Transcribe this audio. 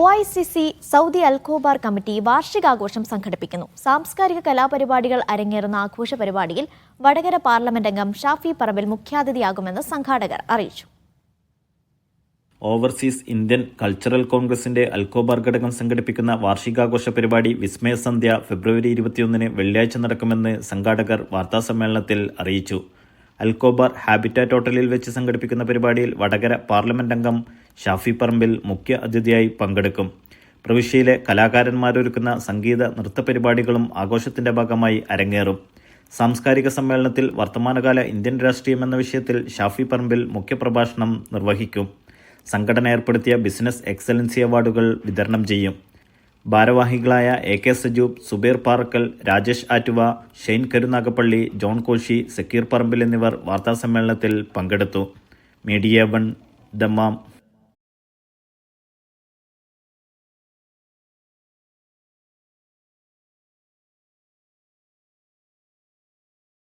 O I C C Saudi Al Khobar committee വാർഷികാഘോഷം സംഘടിപ്പിക്കുന്നു. സാംസ്കാരിക കലാപരിപാടികൾ അരങ്ങേറുന്ന ആഘോഷ പരിപാടിയിൽ വടകര പാർലമെന്റ് അംഗം ഷാഫി പറമ്പിൽ മുഖ്യാതിഥിയാകുമെന്ന് സംഘാടകർ അറിയിച്ചു. ഓവർസീസ് ഇന്ത്യൻ കൾച്ചറൽ കോൺഗ്രസിന്റെ അൽക്കോബാർ ഘടകം സംഘടിപ്പിക്കുന്ന വാർഷികാഘോഷ പരിപാടി വിസ്മയ സന്ധ്യ ഫെബ്രുവരി ഇരുപത്തിയൊന്നിന് വെള്ളിയാഴ്ച നടക്കുമെന്ന് സംഘാടകർ വാർത്താസമ്മേളനത്തിൽ അറിയിച്ചു. അൽക്കോബാർ ഹാബിറ്റാറ്റ് ഹോട്ടലിൽ വെച്ച് സംഘടിപ്പിക്കുന്ന പരിപാടിയിൽ വടകര പാർലമെന്റ് അംഗം ഷാഫി പറമ്പിൽ മുഖ്യ അതിഥിയായി പങ്കെടുക്കും. പ്രവിശ്യയിലെ കലാകാരന്മാരൊരുക്കുന്ന സംഗീത നൃത്ത പരിപാടികളും ആഘോഷത്തിന്റെ ഭാഗമായി അരങ്ങേറും. സാംസ്കാരിക സമ്മേളനത്തിൽ വർത്തമാനകാല ഇന്ത്യൻ രാഷ്ട്രീയം എന്ന വിഷയത്തിൽ ഷാഫി പറമ്പിൽ മുഖ്യപ്രഭാഷണം നിർവഹിക്കും. സംഘടന ഏർപ്പെടുത്തിയ ബിസിനസ് എക്സലൻസി അവാർഡുകൾ വിതരണം ചെയ്യും. ഭാരവാഹികളായ A K Sajoob Subeer Parakkal Rajesh Attuva Shane Karunagappally John Koshy Zakir Parambil എന്നിവർ വാർത്താസമ്മേളനത്തിൽ പങ്കെടുത്തു. Media one Dammam.